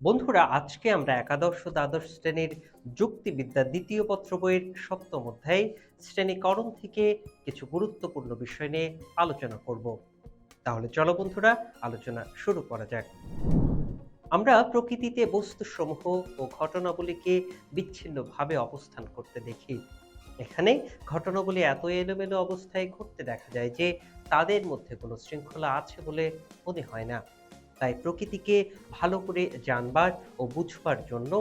বন্ধুরা, আজকে আমরা একাদশ, দ্বাদশ শ্রেণির যুক্তিবিদ্যা দ্বিতীয় পত্র বইয়ের সপ্তম অধ্যায় শ্রেণীকরণ থেকে কিছু গুরুত্বপূর্ণ বিষয় নিয়ে আলোচনা করব। তাহলে চলো বন্ধুরা, আলোচনা শুরু করা যাক। আমরা প্রকৃতিতে বস্তুসমূহ ও ঘটনাবলীকে বিচ্ছিন্নভাবে অবস্থান করতে দেখি। এখানে ঘটনাগুলি এত এলোমেলো অবস্থায় ঘটতে দেখা যায় যে তাদের মধ্যে কোনো শৃঙ্খলা আছে বলে মনে হয় না। তাই প্রকৃতিকে ভালো করে জানবার ও বুঝবার জন্য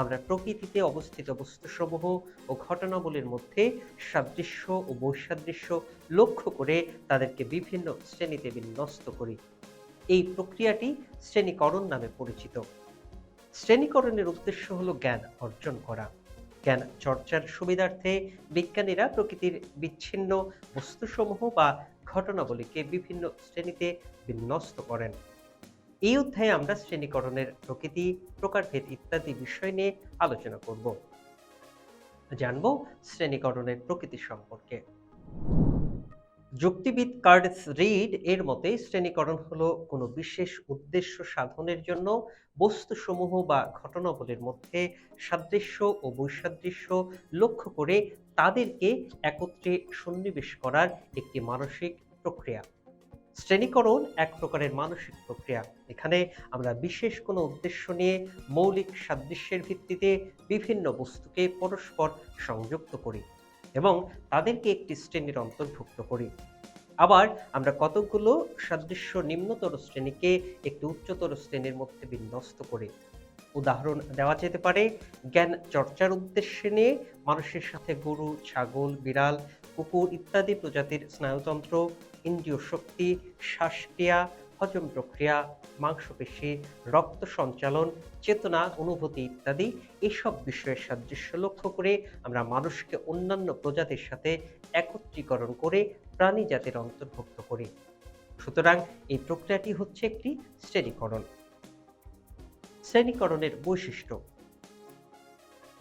আমরা প্রকৃতিতে অবস্থিত বস্তুসমূহ ও ঘটনাবলীর মধ্যে সাদৃশ্য ও বৈসাদৃশ্য লক্ষ্য করে তাদেরকে বিভিন্ন শ্রেণীতে বিন্যস্ত করি। এই প্রক্রিয়াটি শ্রেণীকরণ নামে পরিচিত। শ্রেণীকরণের উদ্দেশ্য হল জ্ঞান অর্জন করা। জ্ঞান চর্চার সুবিধার্থে বিজ্ঞানীরা প্রকৃতির বিচ্ছিন্ন বস্তুসমূহ বা ঘটনাবলীকে বিভিন্ন শ্রেণীতে বিন্যস্ত করেন। এই অধ্যায়ে আমরা শ্রেণীকরণের প্রকৃতি, প্রকারভেদ ইত্যাদি বিষয় নিয়ে আলোচনা করব। জানব শ্রেণীকরণের প্রকৃতি সম্পর্কে। যুক্তিবিদ কার্ডস রিড এর মতে শ্রেণীকরণ হলো কোনো বিশেষ উদ্দেশ্য সাধনের জন্য বস্তুসমূহ বা ঘটনাবলীর মধ্যে সাদৃশ্য ও বৈসাদৃশ্য লক্ষ্য করে তাদেরকে একত্রে সন্নিবেশ করার একটি মানসিক প্রক্রিয়া। শ্রেণীকরণ এক প্রকারের মানসিক প্রক্রিয়া। এখানে আমরা বিশেষ কোনো উদ্দেশ্য নিয়ে মৌলিক সাদৃশ্যের ভিত্তিতে বিভিন্ন বস্তুকে পরস্পর সংযুক্ত করি এবং তাদেরকে একটি শ্রেণির অন্তর্ভুক্ত করি। আবার আমরা কতকগুলো সাদৃশ্য নিম্নতর শ্রেণীকে একটি উচ্চতর শ্রেণির মধ্যে বিন্যস্ত করি। উদাহরণ দেওয়া যেতে পারে, জ্ঞান চর্চার উদ্দেশ্যে নিয়ে মানুষের সাথে গরু, ছাগল, বিড়াল, কুকুর ইত্যাদি প্রজাতির স্নায়ুতন্ত্র ইন্দ্রিয় শক্তি, শ্বাসক্রিয়া, হজম প্রক্রিয়া, মাংসপেশি, রক্ত সঞ্চালন, চেতনা, অনুভূতি ইত্যাদি, এসব বিষয়ের সাদৃশ্য লক্ষ্য করে আমরা মানুষকে অন্যান্য প্রজাতির সাথে একত্রীকরণ করে প্রাণী জাতির অন্তর্ভুক্ত করি। সুতরাং এই প্রক্রিয়াটি হচ্ছে একটি শ্রেণীকরণ। শ্রেণীকরণের বৈশিষ্ট্য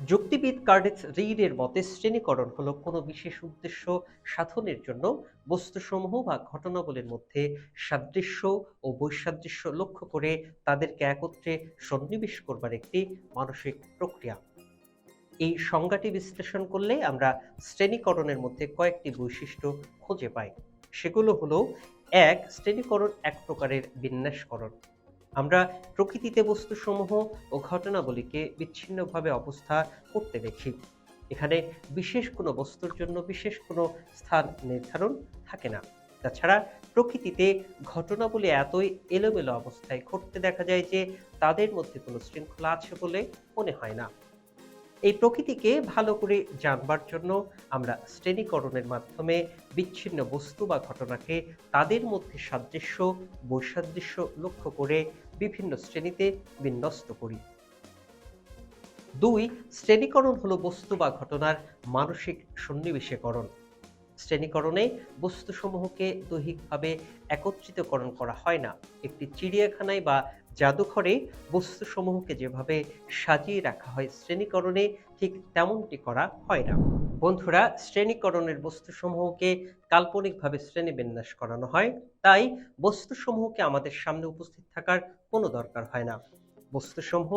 যুক্তিবিদ কার্ডেক্স রিডের মতে শ্রেণীকরণ হলো কোনো বিশেষ উদ্দেশ্য সাধনের জন্য বস্তুসমূহ বা ঘটনাবলীর মধ্যে সাদৃশ্য ও বৈসাদৃশ্য লক্ষ্য করে তাদেরকে একত্রে সন্নিবেশ করবার একটি মানসিক প্রক্রিয়া। এই সংজ্ঞাটি বিশ্লেষণ করলে আমরা শ্রেণীকরণের মধ্যে কয়েকটি বৈশিষ্ট্য খুঁজে পাই। সেগুলো হলো, এক, শ্রেণীকরণ এক প্রকারের বিন্যাসকরণ। আমরা প্রকৃতিতে বস্তুসমূহ ও ঘটনাবলীকে বিচ্ছিন্নভাবে অবস্থা করতে দেখি। এখানে বিশেষ কোনো বস্তুর জন্য বিশেষ কোনো স্থান নির্ধারণ থাকে না। তাছাড়া প্রকৃতিতে ঘটনাবলী এতই এলোমেলো অবস্থায় ঘটতে দেখা যায় যে তাদের মধ্যে কোনো শৃঙ্খলা আছে বলে মনে হয় না। এই প্রকৃতিকে ভালো করে জানবার জন্য আমরা শ্রেণীকরণের মাধ্যমে বিচ্ছিন্ন বস্তু বা ঘটনাকে তাদের মধ্যে সাদৃশ্য, বৈসাদৃশ্য লক্ষ্য করে বিভিন্ন শ্রেণীতে বিন্যস্ত করি। দুই, শ্রেণীকরণ হলো বস্তু বা ঘটনার মানসিক সন্নিবেশীকরণ। শ্রেণীকরণে বস্তুসমূহকে দৈহিকভাবে একত্রিতকরণ করা হয় না। একটি চিড়িয়াখানায় বা জাদুঘরে বস্তুসমূহকে যেভাবে সাজিয়ে রাখা হয় শ্রেণীকরণে, ঠিক তেমনটি করা হয় না। বন্ধুরা, শ্রেণীকরণের বস্তুসমূহকে কাল্পনিকভাবে শ্রেণীবিন্যাস করানো হয়, তাই বস্তুসমূহকে আমাদের সামনে উপস্থিত থাকার কোনো দরকার হয় না। বস্তুসমূহ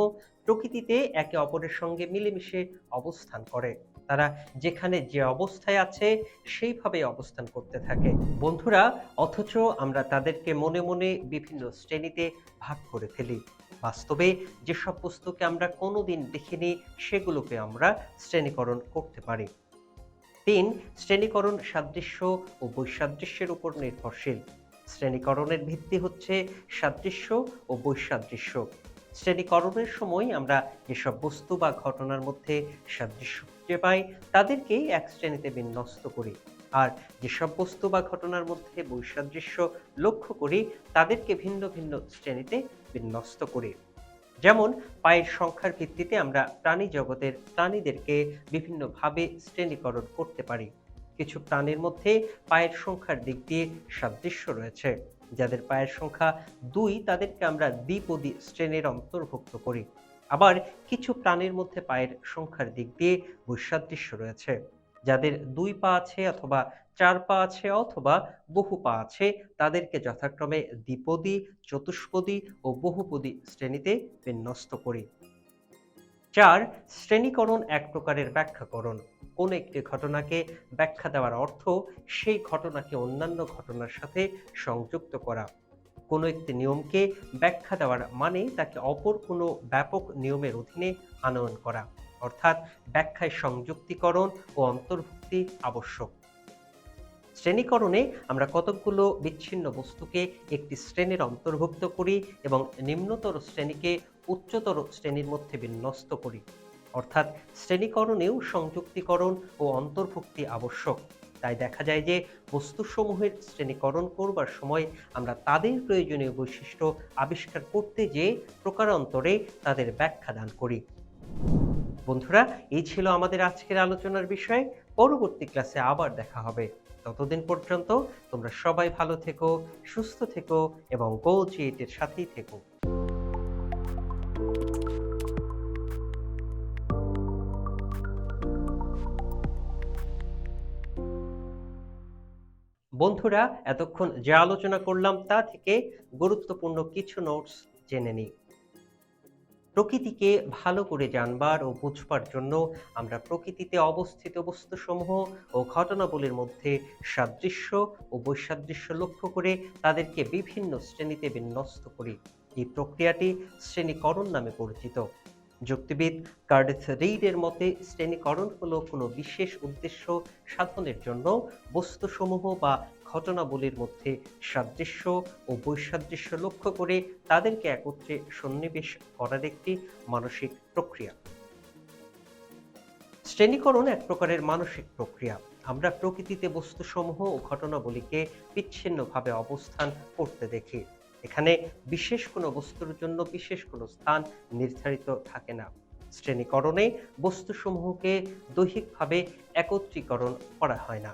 প্রকৃতিতে একে অপরের সঙ্গে মিলেমিশে অবস্থান করে। তারা যেখানে যে অবস্থায় আছে, সেইভাবে অবস্থান করতে থাকে। বন্ধুরা, অথচ আমরা তাদেরকে মনে মনে বিভিন্ন শ্রেণীতে ভাগ করে ফেলি। বাস্তবে যেসব বস্তুকে আমরা কোনোদিন দেখিনি, সেগুলোকে আমরা শ্রেণীকরণ করতে পারি। তিন, শ্রেণীকরণ সাদৃশ্য ও বৈসাদৃশ্যের উপর নির্ভরশীল। শ্রেণীকরণের ভিত্তি হচ্ছে সাদৃশ্য ও বৈসাদৃশ্য। শ্রেণীকরণের সময় আমরা যেসব বস্তু বা ঘটনার মধ্যে সাদৃশ্য খুঁজে পাই তাদেরকেই এক শ্রেণীতে বিন্যস্ত করি। আর যেসব বস্তু বা ঘটনার মধ্যে বৈসাদৃশ্য লক্ষ্য করি, তাদেরকে ভিন্ন ভিন্ন শ্রেণীতে বিন্যস্ত করি। যেমন, পায়ের সংখ্যার ভিত্তিতে আমরা প্রাণী জগতের প্রাণীদেরকে বিভিন্নভাবে শ্রেণীকরণ করতে পারি। কিছু প্রাণীর মধ্যে পায়ের সংখ্যার দিক দিয়ে সাদৃশ্য রয়েছে, যাদের পায়ের সংখ্যা দুই, তাদেরকে আমরা দ্বিপদী শ্রেণির অন্তর্ভুক্ত করি। আবার কিছু প্রাণীর মধ্যে পায়ের সংখ্যার দিক দিয়ে বৈসাদৃশ্য রয়েছে। যাদের দুই পা আছে অথবা চার পা আছে অথবা বহু পা আছে, তাদেরকে যথাক্রমে দ্বিপদী, চতুষ্পদী ও বহুপদী শ্রেণীতে বিন্যস্ত করি। চার, শ্রেণীকরণ এক প্রকারের ব্যাখ্যাকরণ। কোন একটি ঘটনাকে ব্যাখ্যা দেওয়ার অর্থ, সেই ঘটনাকে অন্যান্য ঘটনার সাথে সংযুক্ত করা। কোনো একটি নিয়মকে ব্যাখ্যা দেওয়ার মানে তাকে অপর কোনো ব্যাপক নিয়মের অধীনে আনয়ন করা, অর্থাৎ ব্যাখ্যায় সংযুক্তিকরণ ও অন্তর্ভুক্তি আবশ্যক। শ্রেণীকরণে আমরা কতকগুলো বিচ্ছিন্ন বস্তুকে একটি শ্রেণির অন্তর্ভুক্ত করি এবং নিম্নতর শ্রেণীকে উচ্চতর শ্রেণির মধ্যে বিন্যস্ত করি, অর্থাৎ শ্রেণীকরণেও সংযুক্তিকরণ ও অন্তর্ভুক্তি আবশ্যক। তাই দেখা যায় যে বস্তুসমূহের শ্রেণীকরণ করবার সময় আমরা তাদের প্রয়োজনীয় বৈশিষ্ট্য আবিষ্কার করতে যে প্রকারান্তরে তাদের ব্যাখ্যা দান করি। বন্ধুরা, এই ছিল আমাদের আজকের আলোচনার বিষয়। পরবর্তী ক্লাসে আবার দেখা হবে। ততদিন পর্যন্ত তোমরা সবাই ভালো থেকো, সুস্থ থেকো এবং গো জিএটের সাথেই থেকো। বন্ধুরা, এতক্ষণ যা আলোচনা করলাম তা থেকে গুরুত্বপূর্ণ কিছু নোটস জেনে নিই। প্রকৃতিকে ভালো করে জানবার ও বুঝবার জন্য আমরা প্রকৃতিতে অবস্থিত বস্তুসমূহ ও ঘটনাবলীর মধ্যে সাদৃশ্য ও বৈসাদৃশ্য লক্ষ্য করে তাদেরকে বিভিন্ন শ্রেণীতে বিন্যস্ত করি। এই প্রক্রিয়াটি শ্রেণীকরণ নামে পরিচিত। যুক্তিবিদ কার্ডেথ রিডের মতে, শ্রেণীকরণ হলো কোনো বিশেষ উদ্দেশ্য সাধনের জন্য বস্তুসমূহ বা ঘটনাবলীর মধ্যে সাদৃশ্য ও বৈসাদৃশ্য লক্ষ্য করে তাদেরকে একত্রে সন্নিবেশ করার একটি মানসিক প্রক্রিয়া। শ্রেণীকরণ এক প্রকারের মানসিক প্রক্রিয়া। আমরা প্রকৃতিতে বস্তুসমূহ ও ঘটনাবলীকে বিচ্ছিন্নভাবে অবস্থান করতে দেখি। এখানে বিশেষ কোনো বস্তুর জন্য বিশেষ কোনো স্থান নির্ধারিত থাকে না। শ্রেণীকরণে বস্তুসমূহকে দৈহিকভাবে একত্রীকরণ করা হয় না।